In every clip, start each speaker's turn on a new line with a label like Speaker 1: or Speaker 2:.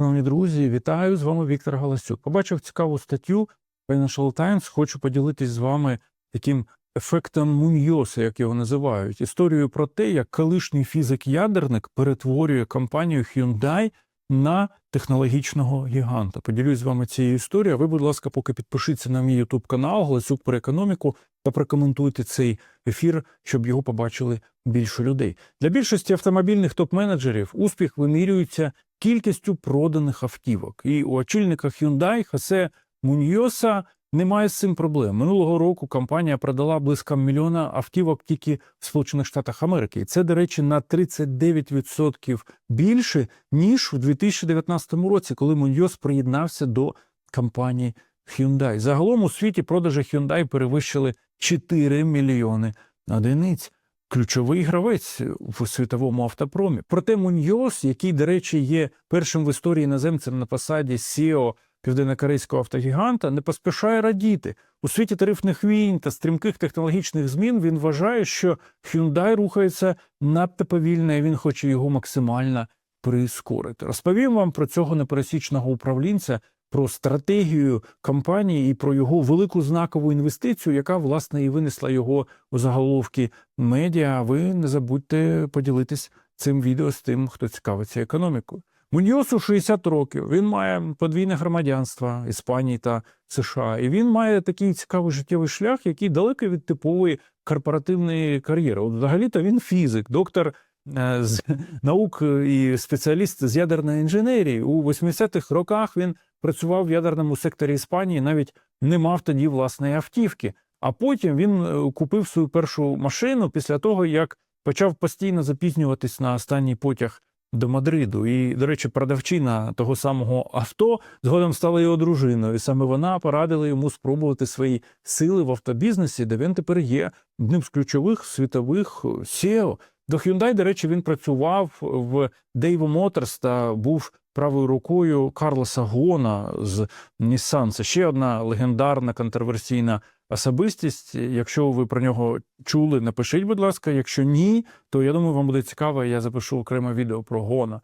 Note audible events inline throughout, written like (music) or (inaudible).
Speaker 1: Шановні друзі, вітаю з вами Віктор Галасюк. Побачив цікаву статтю Financial Times. Хочу поділитись з вами таким ефектом Муньйоса, як його називають, історією про те, як колишній фізик-ядерник перетворює компанію Hyundai на технологічного гіганта. Поділюсь з вами цією історією. Ви, будь ласка, поки підпишіться на мій YouTube канал Галасюк про економіку та прокоментуйте цей ефір, щоб його побачили більше людей. Для більшості автомобільних топ-менеджерів успіх вимірюється кількістю проданих автівок. І у очільника Hyundai Хосе Муньйоса немає з цим проблем. Минулого року компанія продала близько мільйона автівок тільки в Сполучених Штатах Америки. І це, до речі, на 39% більше ніж у 2019 році, коли Муньйос приєднався до компанії Hyundai. Загалом у світі продажі Hyundai перевищили 4 мільйони одиниць. Ключовий гравець в світовому автопромі. Проте Муньйос, який, до речі, є першим в історії іноземцем на посаді CEO південнокорейського автогіганта, не поспішає радіти. У світі тарифних війн та стрімких технологічних змін він вважає, що Hyundai рухається надто повільно, і він хоче його максимально прискорити. Розповім вам про цього непересічного управлінця, про стратегію компанії і про його велику знакову інвестицію, яка власне і винесла його у заголовки медіа. Ви не забудьте поділитись цим відео з тим, хто цікавиться економікою. Муньосу 60 років. Він має подвійне громадянство Іспанії та США, і він має такий цікавий життєвий шлях, який далекий від типової корпоративної кар'єри. От взагалі-то він фізик, доктор з наук і спеціаліст з ядерної інженерії. У 80-х роках він працював в ядерному секторі Іспанії, навіть не мав тоді власної автівки. А потім він е, купив свою першу машину після того, як почав постійно запізнюватись на останній потяг до Мадриду. І, до речі, продавчина того самого авто згодом стала його дружиною. І саме вона порадила йому спробувати свої сили в автобізнесі, де він тепер є одним з ключових світових SEO. До Hyundai, до речі, він працював в Daewoo Motors та був правою рукою Карлоса Гона з Nissan. Це ще одна легендарна контроверсійна особистість. Якщо ви про нього чули, напишіть, будь ласка. Якщо ні, то я думаю, вам буде цікаво. Я запишу окреме відео про Гона.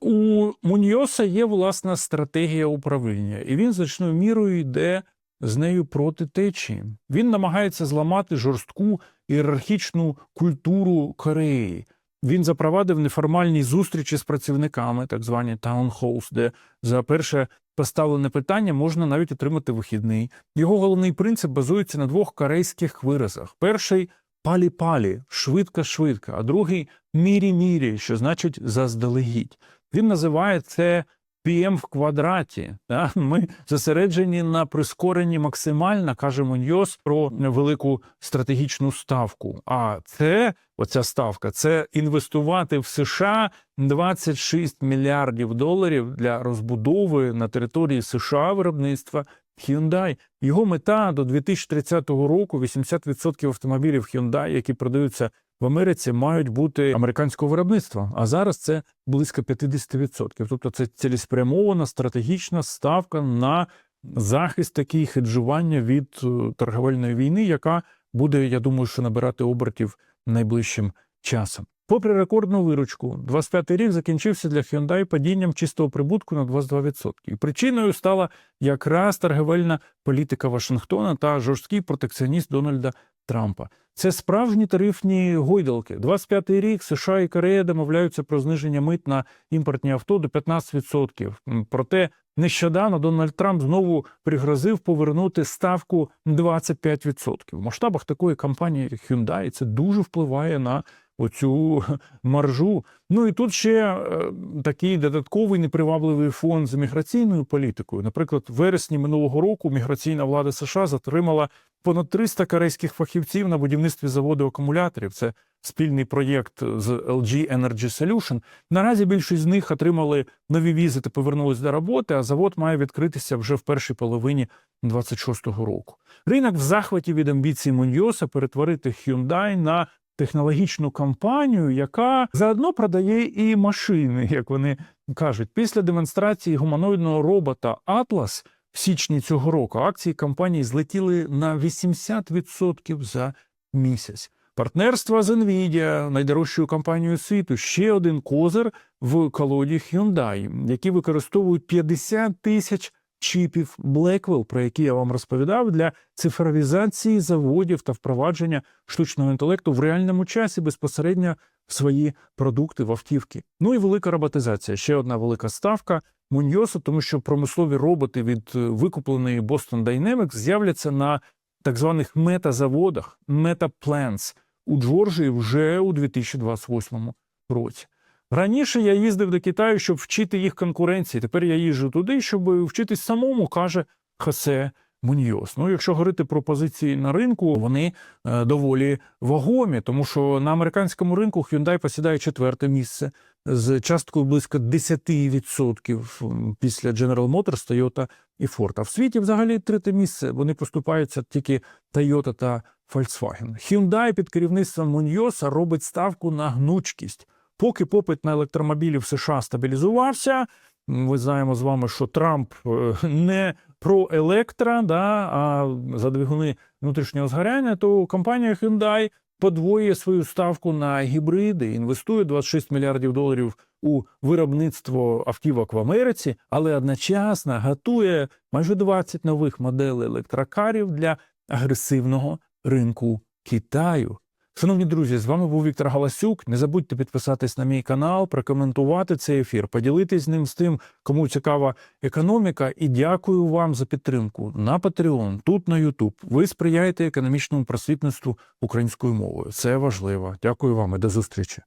Speaker 1: У Муньоса є власна стратегія управління, і він значною мірою йде з нею проти течії. Він намагається зламати жорстку ієрархічну культуру Кореї. Він запровадив неформальні зустрічі з працівниками, так звані halls, де за перше поставлене питання можна навіть отримати вихідний. Його головний принцип базується на двох корейських виразах: перший палі-палі, швидко-швидко, а другий мірі-мірі, що значить заздалегідь. Він називає це PM в квадраті. Да? (laughs) Ми зосереджені на прискоренні максимально, каже Муньйос, про велику стратегічну ставку. А це оця ставка це інвестувати в США 26 мільярдів доларів для розбудови на території США виробництва Hyundai. Його мета до 2030 року 80% автомобілів Hyundai, які продаються в Америці, мають бути американського виробництва. А зараз це близько 50%. Тобто це цілеспрямована стратегічна ставка на захист такий хеджування від е, торговельної війни, яка буде, я думаю, що набирати обертів найближчим часом. Попри рекордну виручку, 25-й рік закінчився для Hyundai падінням чистого прибутку на 22%. І причиною стала якраз торговельна політика Вашингтона та жорсткий протекціоніст Дональда Трампа. Це справжні тарифні гойдалки. 25-й рік США і Корея домовляються про зниження мит на імпортні авто до 15%. Проте нещодавно Дональд Трамп знову пригрозив повернути ставку 25%. В масштабах такої компанії як Hyundai це дуже впливає на оцю маржу. Ну і тут ще е, такий додатковий непривабливий фон з міграційною політикою. Наприклад, в вересні минулого року міграційна влада США затримала понад 300 корейських фахівців на будівництві заводу акумуляторів. Це спільний проєкт з LG Energy Solution. Наразі більшість з них отримали нові візи та повернулись до роботи. А завод має відкритися вже в першій половині 26-го року. Ринок в захваті від амбіцій Муньйоса перетворити Hyundai на технологічну компанію, яка заодно продає і машини, як вони кажуть. Після демонстрації гуманоїдного робота Atlas в січні цього року акції компанії злетіли на 80% за місяць. Партнерство з Nvidia, найдорожчою компанією світу, ще один козир в колоді Hyundai, які використовують 50 тисяч чіпів Blackwell, про які я вам розповідав, для цифровізації заводів та впровадження штучного інтелекту в реальному часі безпосередньо в свої продукти в автівки. Ну і велика роботизація. Ще одна велика ставка Муньосу, тому що промислові роботи від е, викупленої Boston Dynamics з'являться на так званих метазаводах, метапланс у Джорджії вже у 2028 році. Раніше я їздив до Китаю, щоб вчити їх конкуренції. Тепер я їжджу туди, щоб вчитись самому, каже Хосе Муньйос. Ну, якщо говорити про позиції на ринку, вони е, доволі вагомі, тому що на американському ринку Hyundai посідає четверте місце з часткою близько 10% після General Motors, Toyota і Ford. А в світі взагалі третє місце. Вони поступаються тільки Toyota та Volkswagen. Hyundai під керівництвом Муньйоса робить ставку на гнучкість. Поки попит на електромобілі в США стабілізувався, ми знаємо з вами, що Трамп е, не про електро, да, а за двигуни внутрішнього згоряння, то компанія Hyundai подвоює свою ставку на гібриди, інвестує 26 мільярдів доларів у виробництво автівок в Америці, але одночасно готує майже 20 нових моделей електрокарів для агресивного ринку Китаю. Шановні друзі, з вами був Віктор Галасюк. Не забудьте підписатись на мій канал, прокоментувати цей ефір, поділитись ним з тим, кому цікава економіка. І дякую вам за підтримку на Patreon, тут на YouTube. Ви сприяєте економічному просвітництву українською мовою. Це важливо. Дякую вам і до зустрічі.